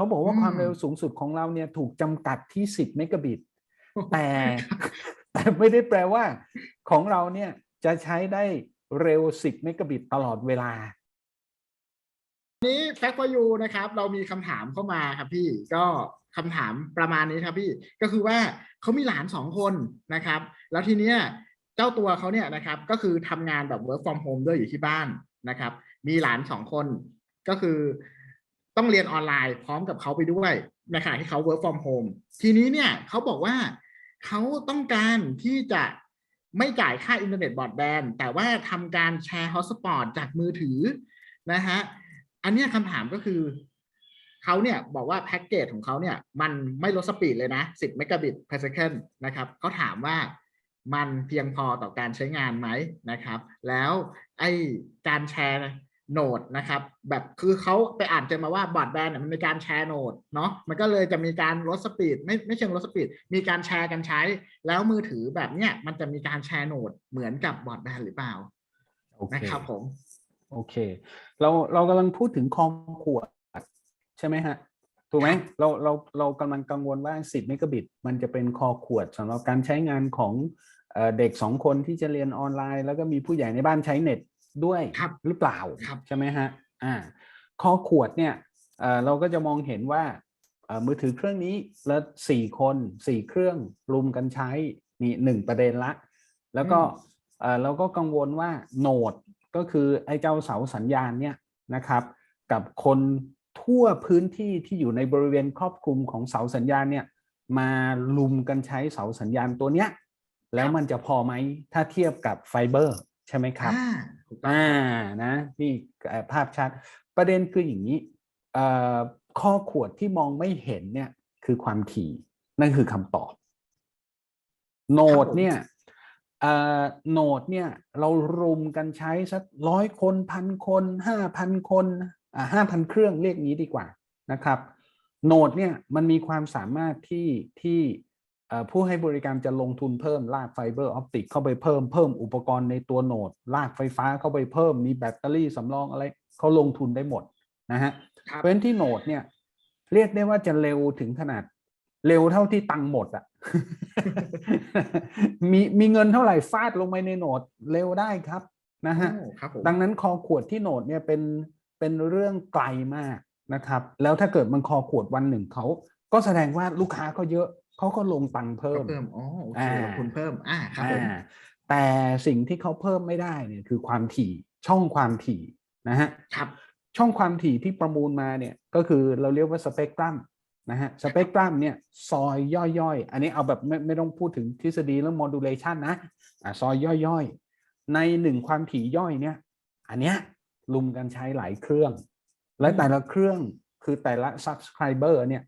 เขาบอกว่าอืมความเร็วสูงสุดของเราเนี่ยถูกจำกัดที่ 10 เมกะบิต แต่แต่ไม่ได้แปลว่า ของเราเนี่ยจะใช้ได้เร็ว 10 เมกะบิตตลอดเวลานี้แฟกต์ for you นะครับ เรามีคำถามเข้ามาครับพี่ก็คำถามประมาณนี้ครับพี่ก็คือว่าเขามีหลานสองคนนะครับ แล้วทีเนี้ยเจ้าตัวเขาเนี่ยนะครับ ก็คือทำงานแบบ work from home ด้วยอยู่ที่บ้านนะครับ มีหลานสองคนก็คือ ต้องเรียนออนไลน์พร้อมกับเขาไปด้วยในขณะที่เขา work from home ทีนี้เนี่ยเขาบอกว่าเขาต้องการที่จะไม่จ่ายค่าอินเทอร์เน็ตบอรอดแบนแต่ว่าทำการแชร์ฮอสปอตจากมือถือนะฮะอันนี้คำถามก็คือเขาเนี่ยบอกว่าแพ็กเกจของเขาเนี่ย มันไม่ลดสปีดเลยนะ 10 เมกะบิต per second นะครับเขาถามว่ามันเพียงพอต่อการใช้งานไหมนะครับ แล้วไอการแชร์ โนดนะครับ แบบคือเขาไปอ่านเจอมาว่าบอร์ดแบนด์มันมีการแชร์โนดเนาะมันก็เลยจะมีการลดสปีดไม่ไม่เชิงลดสปีดมีการแชร์กันใช้ แล้วมือถือแบบเนี้ยมันจะมีการแชร์โนดเหมือนกับบอร์ดแบนด์หรือเปล่าโอเคนะครับผม โอเค เราเรากำลังพูดถึงคอมขวดใช่ไหมฮะถูกไหมครับเราเราเรากำลังกังวลว่า 10เมกะบิต มันจะเป็นคอขวดสำหรับการใช้งานของเอ่อเด็กสองคนที่จะเรียนออนไลน์ แล้วก็มีผู้ใหญ่ในบ้านใช้เน็ต ด้วยครับหรือเปล่าครับใช่ไหมฮะอ่าคอขวดเนี่ยเอ่อเราก็จะมองเห็นว่าเอ่อมือถือเครื่องนี้แล้วสี่คนสี่เครื่องรุมกันใช้นี่หนึ่งประเด็นละ แล้วก็อืมเอ่อเราก็กังวลว่าโหนดก็คือไอ้เจ้าเสาสัญญาณเนี่ยนะครับ กับคนทั่วพื้นที่ที่อยู่ในบริเวณครอบคลุมของเสาสัญญาณเนี่ยมาลุมกันใช้เสาสัญญาณตัวเนี้ยแล้วมันจะพอไหมถ้าเทียบกับไฟเบอร์ ใช่ไหมครับอ่า ถูกต้องอ่านะนี่ภาพชัด ประเด็นคืออย่างนี้ข้อขวดที่มองไม่เห็นเนี่ยคือความถี่นั่นคือคำตอบ โนดเนี่ยโนดเนี่ยเรารุมกันใช้สักร้อยคนพันคนห้าพันคนห้าพันเครื่องเรียกงี้ดีกว่านะครับ โนดเนี่ยมันมีความสามารถที่ที่ ผู้ให้บริการจะลงทุนเพิ่มลากไฟเบอร์ออปติกเข้าไปเพิ่มเพิ่มอุปกรณ์ในตัวโนด ลากไฟฟ้าเข้าไปเพิ่มมีแบตเตอรี่สำรองอะไรเขาลงทุนได้หมดนะฮะครับเพราะฉะนั้นที่โนดเนี่ย เรียกได้ว่าจะเร็วถึงขนาด เร็วเท่าที่ตังค์หมดอะมีมีเงินเท่าไหร่ฟาดลงไปในโนดเร็วได้ครับนะฮะโอ้ครับผมดังนั้นคอขวดที่โหนดเนี่ยเป็นเป็นเรื่องไกลมากนะครับ แล้วถ้าเกิดมันคอขวดวันหนึ่งเขาก็แสดงว่าลูกค้าเขาเยอะ เขาก็ลงตังค์เพิ่ก็มเพิ่มอ๋อโอเคอ่าลงทุนเพิ่มอ่าครับผมอ่าแต่สิ่งที่เขาเพิ่มไม่ได้เนี่ยคือความถี่ช่องความถี่นะฮะครับช่องความถี่ที่ประมูลมาเนี่ยก็คือเราเรียกว่าสเปกตรัมนะฮะสเปกตรัมเนี่ยซอยย่อยๆ อันนี้เอาแบบไม่ไม่ต้องพูดถึงทฤษฎีเรื่องโมดูเลชันนะอะซอยย่อยๆ ในหนึ่งความถี่ย่อยเนี่ย อันเนี้ยลุมกันใช้หลายเครื่อง และแต่ละเครื่องคือแต่ละ subscriber เนี่ย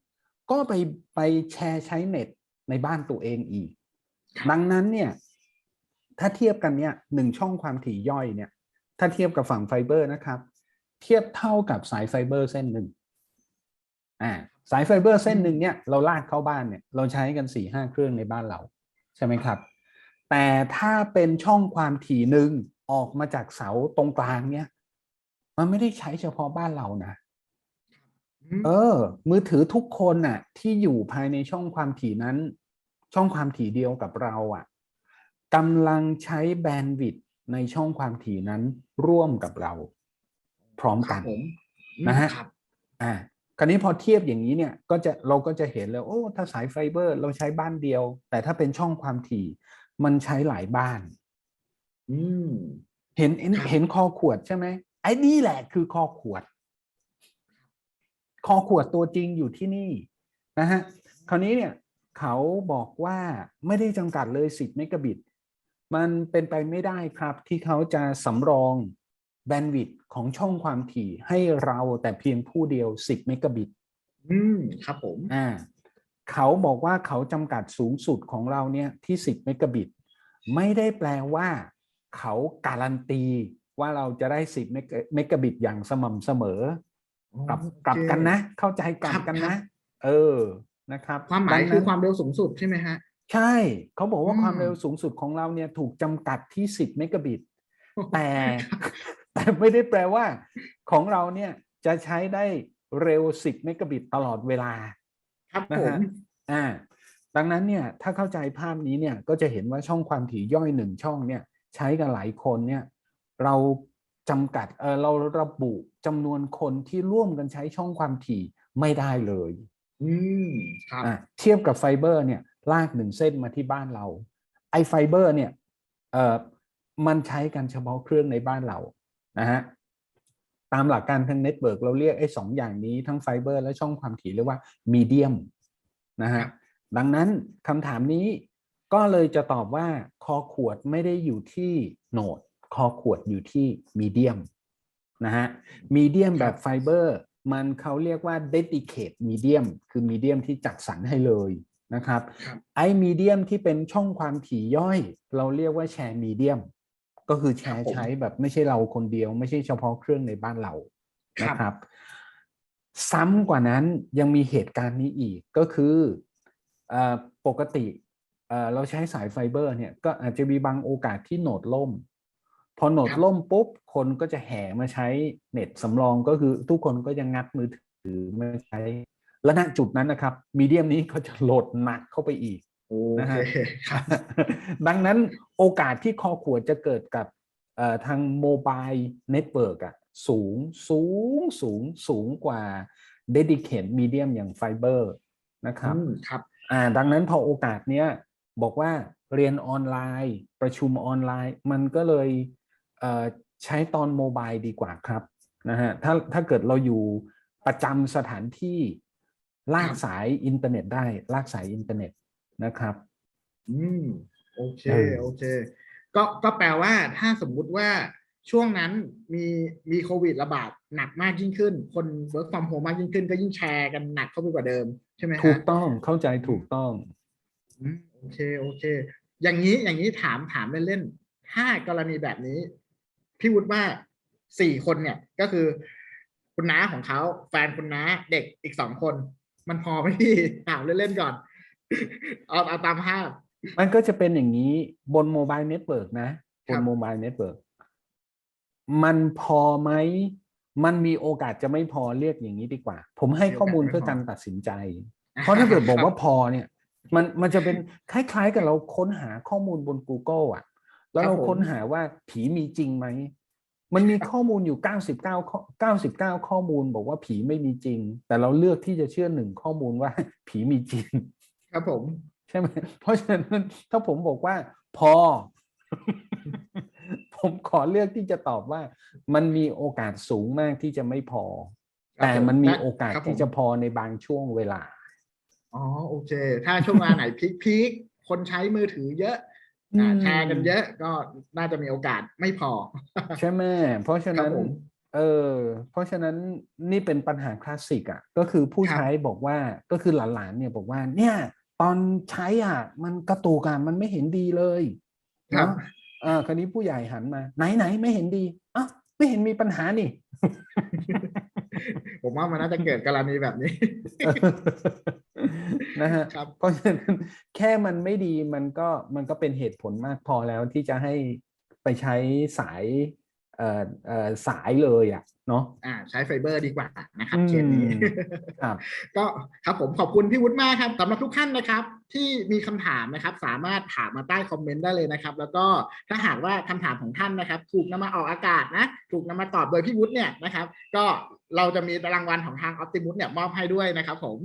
ก็ไปไปแชร์ใช้เน็ตในบ้านตัวเองอีกครับดังนั้นเนี่ย ถ้าเทียบกันเนี่ยหนึ่งช่องความถี่ย่อยเนี่ย ถ้าเทียบกับฝั่งไฟเบอร์นะครับ เทียบเท่ากับสายไฟเบอร์เส้นหนึ่งอ่าสายไฟเบอร์เส้นหนึ่งเนี่ยเราลากเข้าบ้านเนี่ยเราใช้กันสี่ห้าเครื่องในบ้านเรา ใช่ไหมครับ แต่ถ้าเป็นช่องความถี่หนึ่งออกมาจากเสาตรงกลางเนี่ย มันไม่ได้ใช้เฉพาะบ้านเรานะม เออ มือถือทุกคนน่ะ ที่อยู่ภายในช่องความถี่นั้น ช่องความถี่เดียวกับเราอะกำลังใช้แบนด์วิดต์ในช่องความถี่นั้นร่วมกับเรา พร้อมคกัรับนผมนะฮะครับอ่าคราวนี้พอเทียบอย่างนี้เนี่ย ก็จะเราก็จะเห็นเลยโอ้ ถ้าสายไฟเบอร์ เราใช้บ้านเดียว แต่ถ้าเป็นช่องความถี่ มันใช้หลายบ้าน อืม เห็นเห็นครับเห็นคอขวดใช่ไหมไอ้นี่แหละคือคอขวด คอขวดตัวจริงอยู่ที่นี่นะฮะคราวนี้เนี่ยเขาบอกว่าไม่ได้จำกัดเลย10เมกะบิต มันเป็นไปไม่ได้ครับที่เขาจะสำรองแบนด์วิดต์ของช่องความถี่ให้เราแต่เพียงผู้เดียว 10 เมกะบิต อืม ครับผม อ่า เขาบอกว่าเขาจำกัดสูงสุดของเราเนี่ยที่ 10 เมกะบิต ไม่ได้แปลว่า เขาการันตีว่าเราจะได้ 10 เมกะเมกะบิตอย่างสม่ำเสมอ กลับโอเคกลับกันนะ เข้าใจกลับครับกันครันะบเออนะครับ ความหมายดังคือนั้นความเร็วสูงสุดใช่ไหมฮะ ใช่เขาบอกว่าอืมความเร็วสูงสุดของเราเนี่ยถูกจำกัดที่10เมกะบิต แต่แต่ไม่ได้แปลว่า ของเราเนี่ยจะใช้ได้เร็ว10เมกะบิตตลอดเวลา ครับนะผมฮะอ่าดังนั้นเนี่ยถ้าเข้าใจภาพนี้เนี่ยก็จะเห็นว่าช่องความถี่ย่อยหนึ่งช่องเนี่ย ใช้กันหลายคนเนี่ย เรา จำกัดเออเราระบุจำนวนคนที่ร่วมกันใช้ช่องความถี่ไม่ได้เลย อืมครับอะเทียบกับไฟเบอร์เนี่ยลากหนึ่งเส้นมาที่บ้านเรา ไอไฟเบอร์เนี่ยเอ่อมันใช้กันเฉพาะเครื่องในบ้านเรานะฮะตามหลักการทางเน็ตเวิร์กเราเรียกไอ้สองอย่างนี้ทั้งไฟเบอร์และช่องความถี่เรียกว่ามีเดียมนะครัฮะบดังนั้นคำถามนี้ก็เลยจะตอบว่าคอขวดไม่ได้อยู่ที่โหนด คอขวดอยู่ที่มีเดียมนะฮะมีเดียมแบบไฟเบอร์มันเขาเรียกว่า dedicate medium คือมีเดียมที่จัดสรรให้เลยนะครับครับไอ้มีเดียมที่เป็นช่องความถี่ย่อย เราเรียกว่าแชร์มีเดียมก็คือแชครับร์ผมใช้แบบไม่ใช่เราคนเดียว ไม่ใช่เฉพาะเครื่องในบ้านเราครับนะครับ ซ้ำกว่านั้นยังมีเหตุการณ์นี้อีกก็คือเออปกติเอ่อเราใช้สายไฟเบอร์เนี่ยก็อาจจะมีบางโอกาสที่โหนดล่มพ อโหนดครับล่มปุ๊บ คนก็จะแห่มาใช้เน็ตสำรองก็คือทุกคนก็ยังงัดมือถือมาใช้ และณจุดนั้นนะครับมีเดียมนี้ก็จะโหลดหนักเข้าไปอีกโอนะเคฮะครับดังนั้นโอกาสที่คอขวดจะเกิดกับเอ่อทางโมบายเน็ตเวิร์กอะสูงสูงสูงสูงกว่า dedicated medium อย่างไฟเบอร์นะครับอืมครับอ่าดังนั้นพอโอกาสเนี้ยบอกว่าเรียนออนไลน์ ประชุมออนไลน์ มันก็เลยเอ่อ ใช้ตอนโมบายดีกว่าครับนะฮะถ้าถ้าเกิดเราอยู่ประจำสถานที่ลากครับสายอินเทอร์เน็ตได้ลากสายอินเทอร์เน็ตนะครับ อืมโอเคเออโอเค ก็ก็แปลว่าถ้าสมมุติว่าช่วงนั้นมีมีโควิดระบาดหนักมากยิ่งขึ้น คน work from home มากยิ่งขึ้นก็ยิ่งแชร์กันหนักเข้าไปกว่าเดิม ใช่ไหมถูฮะกต้องเข้าใจถูกต้องอืมโอเคโอเค อย่างนี้อย่างนี้ถามถามเล่นๆถ้ากรณีแบบนี้ พี่วุฒิว่าสี่คนเนี่ยก็คือ คุณน้าของเขาแฟนคุณน้าเด็กอีกสองคน มันพอไหมพี่ถามเล่นๆก่อนเอาเอาตามภาพ มันก็จะเป็นอย่างนี้บนโมบายเน็ตเวิร์กนะคบรันบโมบายเน็ตเวิร์กมันพอไหม มันมีโอกาสจะไม่พอเรียกอย่างนี้ดีกว่า ผมให้ข้อมูลเพื่อการตัดสินใจ เพราะถ้าเกิดบอกว่าพอเนี่ย มันมันจะเป็นคล้ายๆกับเราค้นหาข้อมูลบน Google อะ แล้วเราค้นหาว่าผีมีจริงไหม มันมีข้อมูลอยู่ 99ข้อ99 ข้อมูลบอกว่าผีไม่มีจริง แต่เราเลือกที่จะเชื่อหนึ่งข้อมูลว่าผีมีจริง ครับผม ใช่ไหมเพราะฉะนั้นถ้าผมบอกว่า พอ ผมขอเลือกที่จะตอบว่า มันมีโอกาสสูงมากที่จะไม่พอครับแต่ผมมันมีและโอกาสครับผมที่จะพอในบางช่วงเวลาอ๋อโอเค ถ้าช่วงเวลาไหนพีคพีคคนใช้มือถือเยอะอ่าอืม แชร์กันเยอะก็น่าจะมีโอกาสไม่พอ ใช่ไหมเพราะฉะนั้นครับผมเออเพราะฉะนั้นนี่เป็นปัญหาคลาสสิกอะก็คือผู้ครับใช้บอกว่าก็คือหลานๆเนี่ยบอกว่าเนี่ยตอนใช้อะมันกระตุกอะมันไม่เห็นดีเลยครับเนาะเออคราวนี้ผู้ใหญ่หันมา ไหนไหนไม่เห็นดีอะไม่เห็นมีปัญหานี่ ผมว่ามันน่าจะเกิดกรณีแบบนี้ นะฮะครับ เพราะฉะนั้นแค่มันไม่ดีมันก็มันก็เป็นเหตุผลมากพอแล้วที่จะให้ไปใช้สายเอ่อเอ่อสายเลยอะเนาะ อ่าใช้ไฟเบอร์ดีกว่านะครับอืมเคสนี้ ครับ ก็ครับผมขอบคุณพี่วุฒิมากครับสำหรับทุกท่านนะครับ ที่มีคำถามนะครับ สามารถถามมาใต้คอมเมนต์ได้เลยนะครับ แล้วก็ถ้าหากว่าคำถามของท่านนะครับ ถูกนำมาออกอากาศนะ ถูกนำมาตอบโดยพี่วุฒิเนี่ยนะครับ ก็เราจะมีรางวัลของทางออ t ติมุสเนี่ยมอบให้ด้วยนะครับผม